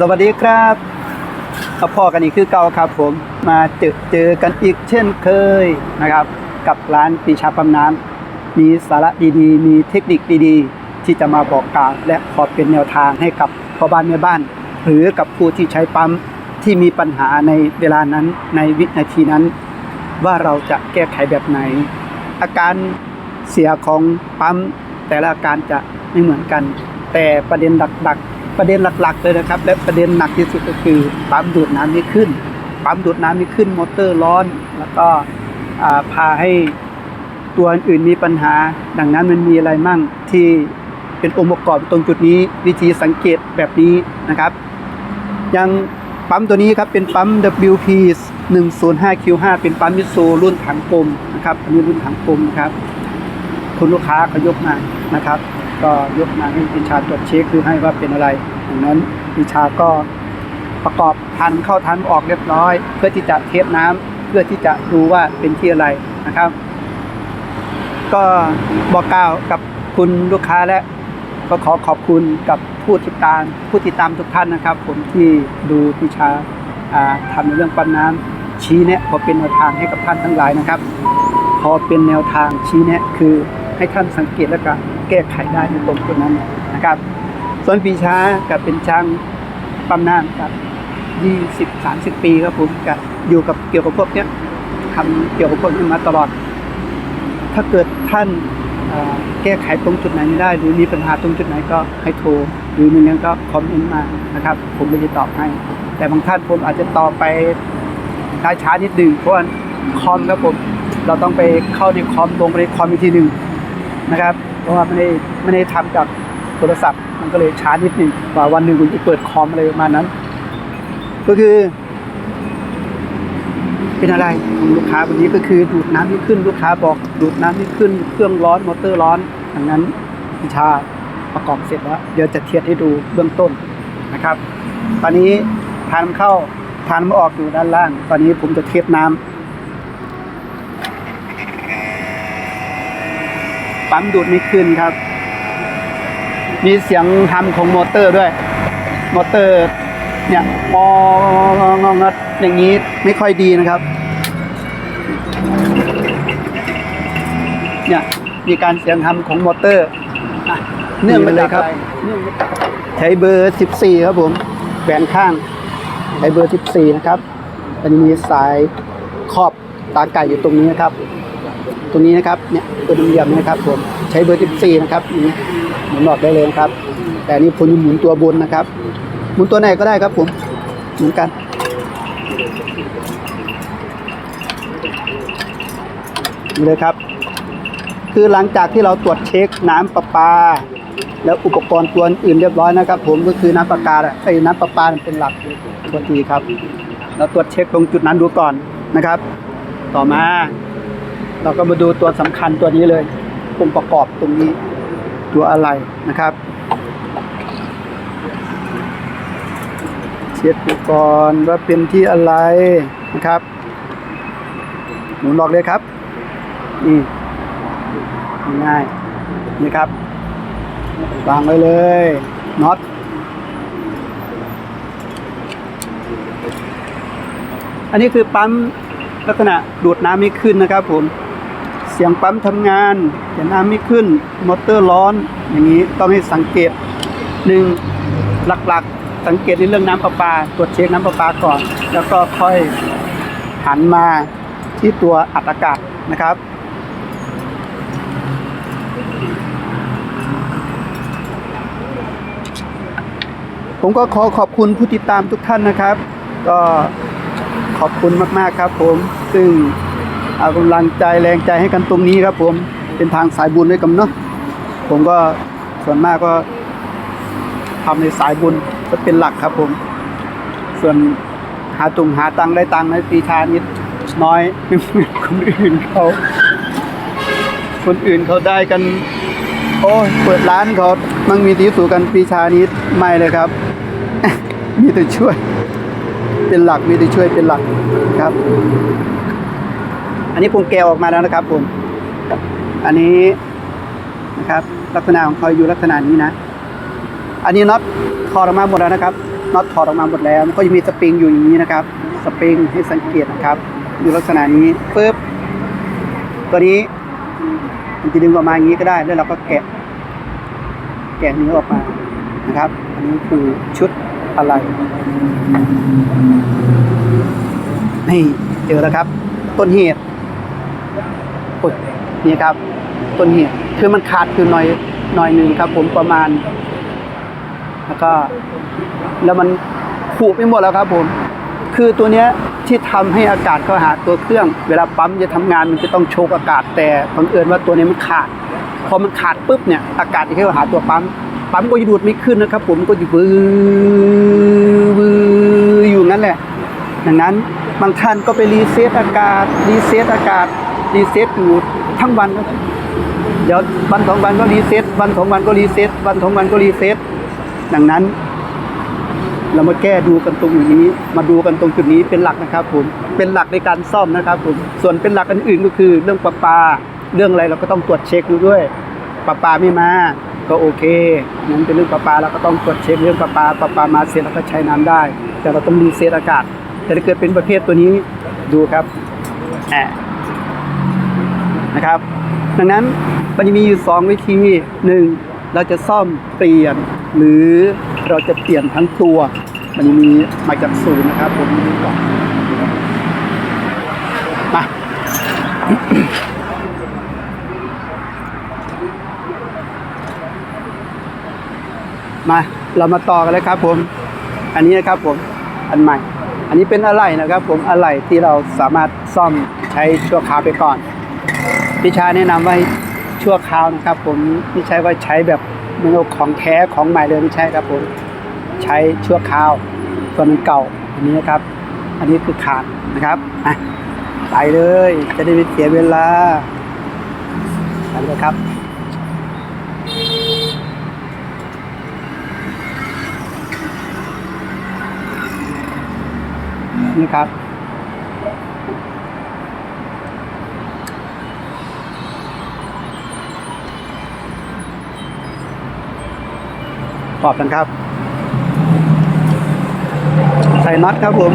สวัสดีครับกับพ่อกันอีกคือเก่าครับผมมาเจอเจอกันอีกเช่นเคยนะครับ กับร้านปีชาปั๊มน้ำมีสาระดีๆ มีเทคนิคดีๆ ที่จะมาบอกกล่าวและขอเป็นแนวทางให้กับพ่อบ้านแม่บ้าน หรือกับผู้ที่ใช้ปั๊มที่มีปัญหาในเวลานั้นในวินาทีนั้น ว่าเราจะแก้ไขแบบไหน อาการเสียของปั๊มแต่ละอาการจะไม่เหมือนกัน แต่ประเด็นหลักๆ ประเด็นหลัก ๆ เลยนะครับ และประเด็นหนักที่สุดก็คือปั๊มดูดน้ำไม่ขึ้นปั๊มดูดน้ำไม่ขึ้นมอเตอร์ร้อน แล้วก็พาให้ตัวอื่นมีปัญหา ดังนั้นมันมีอะไรมั่งที่เป็นองค์ประกอบตรงจุดนี้วิธีสังเกตแบบนี้นะครับ ยังปั๊มตัวนี้ครับเป็นปั๊ม WP 105 Q5 เป็นปั๊มมิตซูรุ่นถังกลมนะครับอันนี้รุ่นถังกลมนะครับคุณลูกค้าเขายกมานะครับ ก็ยกมาให้พิชาตรวจเช็คดูให้ว่าเป็นอะไรดังนั้นพิชาก็ประกอบทันเข้าทันออกเรียบร้อย เพื่อที่จะเทสน้ำเพื่อที่จะดูว่าเป็นที่อะไรนะครับ ก็บอกกล่าวกับคุณลูกค้าและก็ขอขอบคุณกับผู้ติดตามผู้ติดตามทุกท่านนะครับ ผมที่ดูพิชาทำในเรื่องปั๊มน้ำชี้แนะขอเป็นแนวทางให้กับท่านทั้งหลายนะครับ พอเป็นแนวทางชี้แนะคือ ให้ท่านสังเกตและก็แก้ไขได้ในตรงจุดนั้นนะครับส่วนปีช้ากับเป็นช่างปั๊มน้ำครับยี่สิบสามสิบปีครับผมกับอยู่กับเกี่ยวกับพวกเนี้ยทำเกี่ยวกับพวกนี้มาตลอด ถ้าเกิดท่านแก้ไขตรงจุดไหนไม่ได้ หรือมีปัญหาตรงจุดไหนก็ให้โทรหรือไม่งั้นก็คอมเมนต์มานะครับ ผมจะตอบให้ แต่บางท่านผมอาจจะตอบไปช้าช้านิดหนึ่งเพราะว่าคอมครับผมเราต้องไปเข้าในคอมลงไปในคอมอีกทีหนึ่ง นะครับ เพราะว่าไม่ได้ไม่ได้ทำกับโทรศัพท์ มันก็เลยช้านิดหนึ่งกว่าวันหนึ่งคุณจะเปิดคอมอะไรประมาณนั้น ก็คือ เป็นอะไรของลูกค้าวันนี้ก็คือดูดน้ำไม่ขึ้นลูกค้าบอกดูดน้ำไม่ขึ้นเครื่องร้อนมอเตอร์ร้อนดังนั้นพิชาประกอบเสร็จแล้วเดี๋ยวจะเทียบให้ดูเบื้องต้นนะครับ ตอนนี้ทานเข้าทานน้ำออกอยู่ด้านล่าง ตอนนี้ผมจะเทียบน้ำ ปั๊มดูดไม่ขึ้นครับ มีเสียงทำของมอเตอร์ด้วย มอเตอร์ เนี่ยมองงงัดอย่างนี้ไม่ค่อยดีนะครับ เนี่ยมีการเสียงทำของมอเตอร์เนื่องมาเลยครับ ใช้เบอร์ 14 ครับผมแบนข้างใช้เบอร์ 14 นะครับมันมีสายครอบตาไก่อยู่ตรงนี้นะครับ ตรงนี้นะครับเนี่ยตัวเหลี่ยมนะครับผมใช้เบอร์14นะครับนี้หมุนออกได้เลยครับ แต่นนี้ผมจะหมุนตัวบนนะครับ หมุนตัวไหนก็ได้ครับผมเหมือนกันนี่เลยครับ คือหลังจากที่เราตรวจเช็คน้ำประปา แล้วอุปกรณ์ตัวอื่นเรียบร้อยนะครับ ผมก็คือน้ำประกาไอ้น้ำประปาเป็นหลักตัวทีครับ เราตรวจเช็คตรงจุดนั้นดูก่อนนะครับ ต่อมา เราก็มาดูตัวสำคัญตัวนี้เลยองค์ประกอบตรงนี้ตัวอะไรนะครับ เช็คดูก่อนว่าเป็นที่อะไรนะครับ หมุนออกเลยครับนี่ง่ายนี่ครับวางไว้เลยน็อตอันนี้คือปั๊มลักษณะดูดน้ำไม่ขึ้นนะครับผม เสียงปั๊มทำงานแต่น้ำไม่ขึ้น มอเตอร์ร้อน อย่างนี้ต้องให้สังเกตหนึ่งหลักๆ สังเกตในเรื่องน้ำประปา ตรวจเช็คน้ำประปาก่อน แล้วก็ค่อยหันมาที่ตัวอัดอากาศนะครับ ผมก็ขอขอบคุณผู้ติดตามทุกท่านนะครับ ก็ขอบคุณมาก ๆ ครับผมซึ่ง เอากำลังใจแรงใจให้กันตรงนี้ครับผมเป็นทางสายบุญด้วยกันเนาะผมก็ส่วนมากก็ทำในสายบุญจะเป็นหลักครับผม ส่วนหาตุงหาตังได้ตังในปีชานิดน้อยเหมือนคนอื่นเขาคนอื่นเขาได้กัน โอ้ยเปิดร้านเขามั่งมีตีสูกันปีชานี้ไม่เลยครับ มีแต่ช่วย เป็นหลักมีแต่ช่วยเป็นหลักครับ อันนี้ผมแกออกมาแล้วนะครับผม อันนี้นะครับ ลักษณะของเขาอยู่ลักษณะนี้นะ อันนี้น็อตถอดออกมาหมดแล้วนะครับน็อตถอดออกมาหมดแล้วก็จะมีสปริงอยู่อย่างนี้นะครับ สปริงให้สังเกตนะครับ อยู่ลักษณะนี้ปุ๊บตัวนี้มันจะดึงออกมาอย่างนี้ก็ได้แล้วเราก็แกะ แกะเนื้อออกมานะครับ อันนี้คือชุดอะไรนี่เจอแล้วครับ ต้นเหตุ ปุ๊บนี่ครับต้นเหตุคือมันขาดคือหน่อยหน่อยหนึ่งครับ ผมประมาณ แล้วก็ แล้วมันขูไปหมดแล้วครับผม คือตัวเนี้ยที่ทำให้อากาศเข้าหาตัวเครื่อง เวลาปั๊มจะทำงานมันจะต้องโชกอากาศแต่บังเอิญว่าตัวนี้มันขาด พอมันขาดปุ๊บเนี่ย อากาศจะเข้าหาตัวปั๊มปั๊มก็จะดูดไม่ขึ้นนะครับ ผมก็จะวือวืออยู่งั้นแหละดังนั้นบางท่านก็ไปรีเซ็ตอากาศรีเซ็ตอากาศ รีเซ็ตอยู่ทั้งวันเดี๋ยววันสองวันก็รีเซ็ตวันสองวันก็รีเซ็ตวันสองวันก็รีเซ็ตดังนั้น เรามาแก้ดูกันตรงนี้ มาดูกันตรงจุดนี้เป็นหลักนะครับผมเป็นหลักในการซ่อมนะครับผมส่วนเป็นหลักอันอื่นก็คือ เรื่องประปา เรื่องอะไรเราก็ต้องตรวจเช็คดูด้วยประปาไม่มาก็โอเคนั้นเป็นเรื่องประปาเราก็ต้องตรวจเช็คเรื่องประปาประปามาเสร็จเราก็ใช้น้ำได้ แต่เราต้องรีเซ็ตอากาศ แต่ถ้าเกิดเป็นประเภทตัวนี้ดูครับแอะ นะครับ ดังนั้นมันจะมีอยู่สองวิธีหนึ่งเราจะซ่อมเปลี่ยน หรือเราจะเปลี่ยนทั้งตัว มันจะมีมาจากศูนย์นะครับผมดูก่อนมามาเรามาต่อกันเลยครับผม อันนี้นะครับผม อันใหม่ อันนี้เป็นอะไหล่นะครับผม อะไหล่ที่เราสามารถซ่อมใช้ชั่วคราวไปก่อน พิชาแนะนำว่าให้ชั่วคราวนะครับ ผมไม่ใช่ว่าใช้แบบเมือของแท้ของใหม่เลยไม่ใช่ครับผมใช้ชั่วคราวส่วนมันเก่าอันนี้นะครับ อันนี้คือขาดนะครับอะไปเลย จะได้ไม่เสียเวลาไปเลยครับนี่ครับ ตอบกันครับใส่น็อตครับผม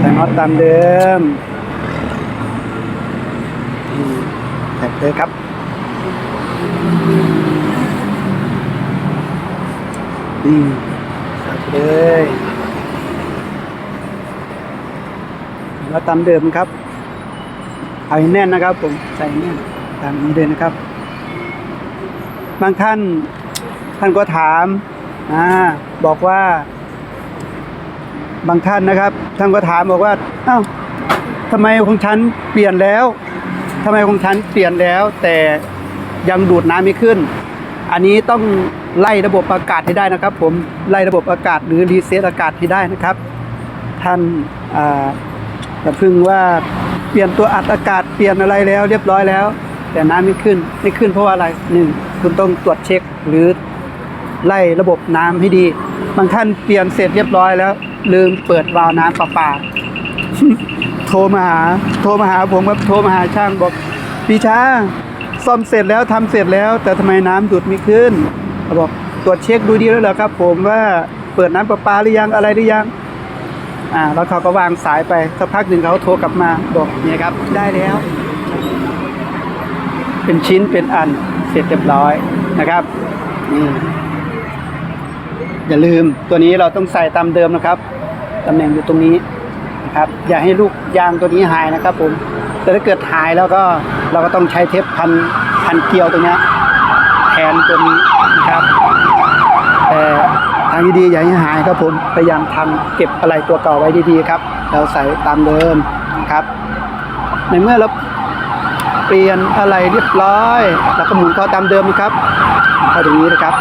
ใส่น็อตตามเดิมอืมใส่เลยครับนี่ใส่ไปเลยแล้วตามเดิมครับเอาให้แน่นนะครับ ผมใส่แน่นตามนี้เลยนะครับ บางท่านท่านก็ถาม อ่าบอกว่า บางท่านนะครับท่านก็ถามบอกว่าเอ้าทำไมของฉันเปลี่ยนแล้วทำไมของฉันเปลี่ยนแล้ว แต่ยังดูดน้ำไม่ขึ้น อันนี้ต้องไล่ระบบอากาศให้ได้นะครับ ผมไล่ระบบอากาศหรือรีเซ็ตอากาศให้ได้นะครับ ท่านอ่าอย่าพึ่งว่าเปลี่ยนตัวอัดอากาศเปลี่ยนอะไรแล้ว เรียบร้อยแล้ว แต่น้ำไม่ขึ้นไม่ขึ้นเพราะว่าอะไรหนึ่งคุณต้องตรวจเช็คหรือ ไล่ระบบน้ำให้ดี บางท่านเปลี่ยนเสร็จเรียบร้อยแล้ว ลืมเปิดวาล์วน้ำประปา โทรมาหา โทรมาหาผมครับโทรมาหาช่างบอกพี่ช้าซ่อมเสร็จแล้วทำเสร็จแล้ว แต่ทำไมน้ำดูดไม่ขึ้นเขาบอกตรวจเช็คดูดีแล้วเหรอครับ ผมว่าเปิดน้ำประปาหรือยังอะไรหรือยังอ่าแล้วเขาก็วางสายไปสักพักหนึ่งเขาโทรกลับมาบอกเนี่ยครับ ได้แล้ว เป็นชิ้นเป็นอันเสร็จเรียบร้อยนะครับนี่ อย่าลืมตัวนี้เราต้องใส่ตามเดิมนะครับตำแหน่งอยู่ตรงนี้นะครับ อย่าให้ลูกยางตัวนี้หายนะครับผมแต่ถ้าเกิดหายแล้วก็เราก็ต้องใช้เทปพันพันเกลียวตรงนี้แทนตัวนี้นะครับแต่ทางดีๆอย่าให้หายครับผมพยายามทำเก็บอะไรตัวเก่าไว้ดีๆครับ เราใส่ตามเดิมนะครับ ในเมื่อเราเปลี่ยนอะไรเรียบร้อย แล้วก็หมุนเข้าตามเดิมนะครับเข้าตรงนี้นะครับ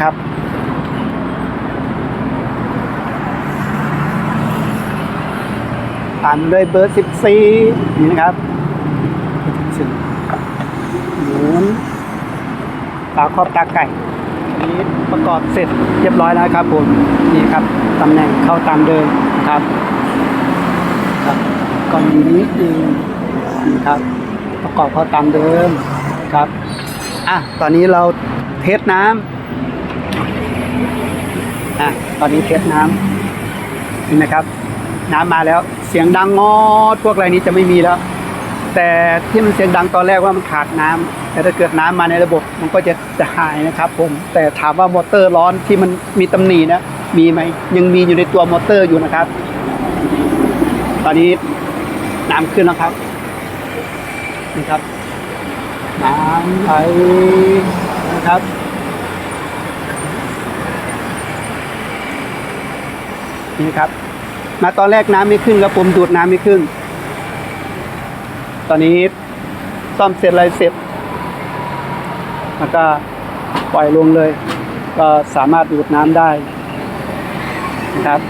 ครับ ตามด้วยเบอร์14นี่นะครับหมุนตาครอบตาไก่นี้ประกอบเสร็จเรียบร้อยแล้วครับผมนี่ครับตำแหน่งเข้าตามเดิมครับ ครับก่อนดีนิดนึงนี่ครับ ประกอบเข้าตามเดิมครับอะตอนนี้เราเทสน้ำ อะตอนนี้เทสน้ำเห็นไหมครับ น้ำมาแล้ว เสียงดังงอดพวกอะไรนี้จะไม่มีแล้ว แต่ที่มันเสียงดังตอนแรกว่ามันขาดน้ำแต่ถ้าเกิดน้ำมาในระบบมันก็จะจะหายนะครับ ผม แต่ถามว่ามอเตอร์ร้อนที่มันมีตำหนินะมีไหมยังมีอยู่ในตัวมอเตอร์อยู่นะครับ ตอนนี้น้ำขึ้นแล้วครับนี่ครับน้ำไหลนะครับ นี่ครับ มาตอนแรกน้ำไม่ขึ้นครับผมดูดน้ำไม่ขึ้น ตอนนี้ซ่อมเสร็จอะไรเสร็จ แล้วก็ปล่อยลงเลย ก็สามารถดูดน้ำได้นะครับ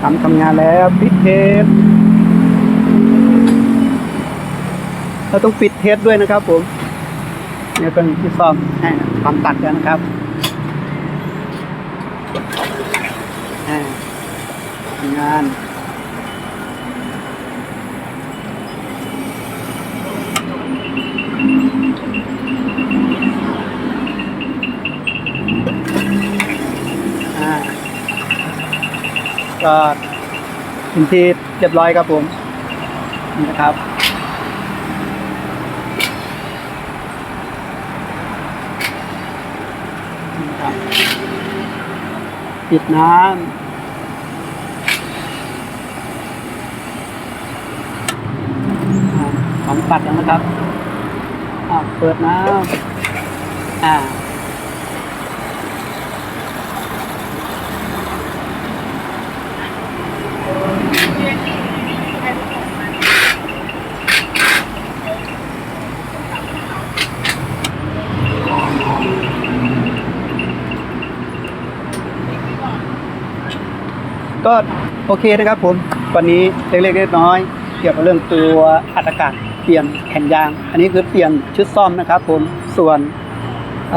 ทำทำงานแล้วปิดเทส เราต้องปิดเทสด้วยนะครับ ผมเนี่ยเป็นที่ซ่อมให้ความตัดกันนะครับงานก็เป็นที่เรียบร้อยครับผมนี่นะครับ นี่ครับ ปิดน้ำอ่าของปัดแล้วนะครับอ่าเปิดน้ำอ่า ก็โอเคนะครับผม วันนี้เล็กๆน้อยๆเกี่ยวกับเรื่องตัวอัดอากาศเปลี่ยนแผ่นยาง อันนี้คือเปลี่ยนชุดซ่อมนะครับผม ส่วน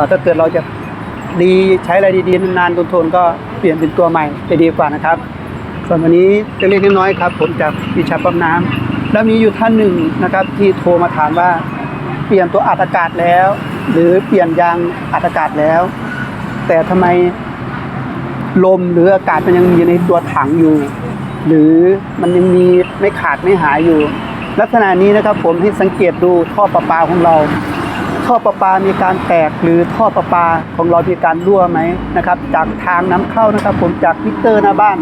ถ้าเกิดเราจะดีใช้อะไรดีๆนานๆทนๆก็เปลี่ยนเป็นตัวใหม่จะดีกว่านะครับ ส่วนวันนี้เล็กๆน้อยๆครับ ผมจากวิชาปั๊มน้ำแล้วมีอยู่ท่านหนึ่งนะครับ ที่โทรมาถามว่าเปลี่ยนตัวอัดอากาศแล้ว หรือเปลี่ยนยางอัดอากาศแล้ว แต่ทำไม ลมหรืออากาศมันยังมีในตัวถังอยู่ หรือมันยังมีไม่ขาดไม่หายอยู่ ลักษณะนี้นะครับผมให้สังเกตดูท่อประปาของเรา ท่อประปามีการแตกหรือท่อประปาของเรามีการรั่วไหมนะครับ จากทางน้ำเข้านะครับ ผมจากมิเตอร์หน้าบ้าน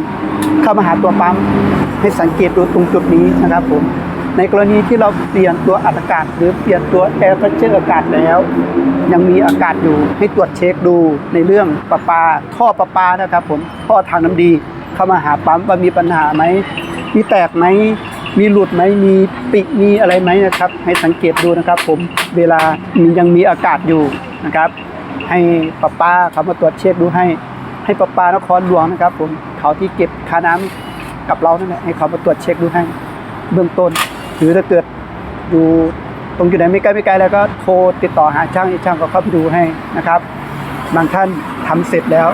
เข้ามาหาตัวปั๊มให้สังเกตดูตรงจุดนี้นะครับผม ในกรณีที่เราเปลี่ยนตัวอัดอากาศ หรือเปลี่ยนตัวแอร์เพรสเชอร์อากาศแล้ว ยังมีอากาศอยู่ให้ตรวจเช็คดูในเรื่องประปา ท่อประปานะครับผมท่อทางน้ำดีเข้ามาหาปั๊มว่ามีปัญหาไหมมีแตกไหมมีหลุดไหมมีปิมีอะไรไหมนะครับ ให้สังเกตดูนะครับผมเวลามันยังมีอากาศอยู่นะครับ ให้ประปาเขามาตรวจเช็คดูให้ ให้ประปานครหลวงนะครับ ผมเขาที่เก็บค่าน้ำกับเรานั่นแหละให้เขามาตรวจเช็คดูให้เบื้องต้น หรือถ้าเกิดอยู่ตรงจุดไหนไม่ใกล้ไม่ไกลแล้วก็โทรติดต่อหาช่างช่างก็เข้าไปดูให้นะครับ บางท่านทำเสร็จแล้ว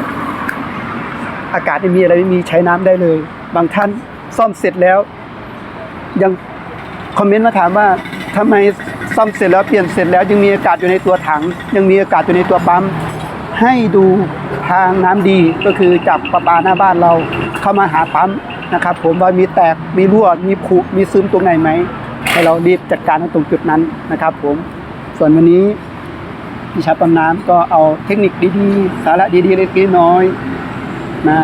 อากาศไม่มีอะไรไม่มีใช้น้ำได้เลย บางท่านซ่อมเสร็จแล้ว ยังคอมเมนต์มาถามว่าทำไมซ่อมเสร็จแล้วเปลี่ยนเสร็จแล้วยังมีอากาศอยู่ในตัวถัง ยังมีอากาศอยู่ในตัวปั๊มให้ดูทางน้ำดีก็คือจากประปาหน้าบ้านเราเข้ามาหาปั๊ม นะครับ ผมว่ามีแตกมีรั่วมีผุมีซึมตรงไหนไหมให้เรารีบจัดการตรงจุดนั้นนะครับ ผมส่วนวันนี้พิชาปั๊มน้ำก็เอาเทคนิคดีๆ สาระดีๆเล็กๆน้อยมา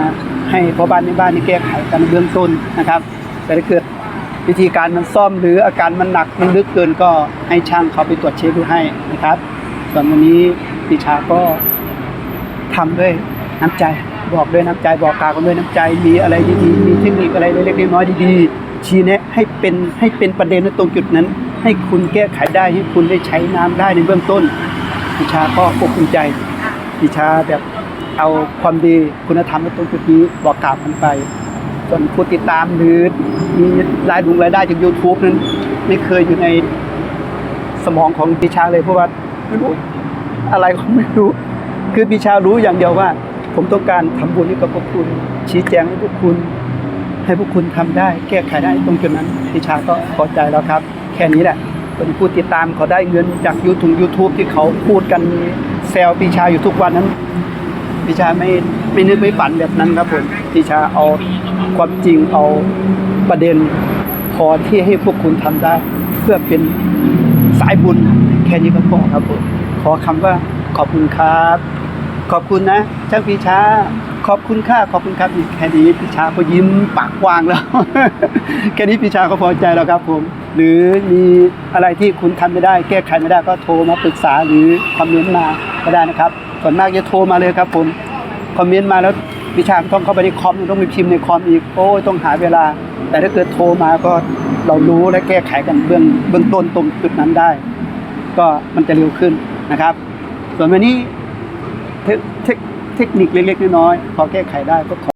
ให้พ่อบ้านในบ้านนี่แก้ไขกันในเบื้องต้นนะครับแต่ถ้าเกิดวิธีการมันซ่อมหรืออาการมันหนักมันลึกเกินก็ให้ช่างเขาไปตรวจเช็คดูให้นะครับส่วนวันนี้พิชาก็ทำด้วยน้ำใจ บอกด้วยน้ำใจบอกกล่าวกันด้วยน้ำใจมีอะไรดีๆมีเทคนิคอะไรเล็กๆน้อยๆดีๆชี้แนะให้เป็นให้เป็นประเด็นในตรงจุดนั้น ให้คุณแก้ไขได้ให้คุณได้ใช้น้ำได้ในเบื้องต้นพิชาก็ควบคุมใจพิชาแบบเอาความดีคุณธรรมในตรงจุดนี้บอกกล่าวกันไปส่วนผู้ติดตามหรือมีรายดุงรายได้จาก YouTube นั้น ไม่เคยอยู่ในสมองของปีชาเลยเพราะว่าไม่รู้อะไรก็ไม่รู้ คือปีชารู้อย่างเดียวว่า ผมต้องการทำบุญให้กับพวกคุณ ชี้แจงให้พวกคุณ ให้พวกคุณทำได้ แก้ไขได้ตรงจุดนั้นปีชาก็พอใจแล้วครับ แค่นี้แหละคนผู้ติดตามเขาได้เงินจากยูทูบยูทูบที่เขาพูดกันแซวปีชาอยู่ทุกวันนั้นพิชาไม่ไม่นึกไม่ฝันแบบนั้นครับผมพิชาเอาความจริงเอาประเด็น พอที่ให้พวกคุณทำได้ เพื่อเป็นสายบุญแค่นี้ก็พอครับผมขอคำว่าขอบคุณครับ ขอบคุณนะช่างพิชาขอบคุณค่าขอบคุณครับแค่นี้พิชาก็ยิ้มปากกว้างแล้ว แค่นี้พิชาก็พอใจแล้วครับผม หรือมีอะไรที่คุณทำไม่ได้ แก้ไขไม่ได้ก็โทรมาปรึกษาหรือคอมเมนต์มาก็ได้นะครับ ส่วนมากจะโทรมาเลยครับผมคอมเมนต์มาแล้ววิชาต้องเข้าไปในคอมต้องไปพิมพ์ในคอมอีกโอ้ยต้องหาเวลา แต่ถ้าเกิดโทรมาก็เรารู้และแก้ไขกันเบื้องเบื้องต้นตรงจุดนั้นได้ ก็มันจะเร็วขึ้นนะครับ ส่วนวันนี้ เทคนิคเล็กๆน้อยๆพอแก้ไขได้ก็ขอ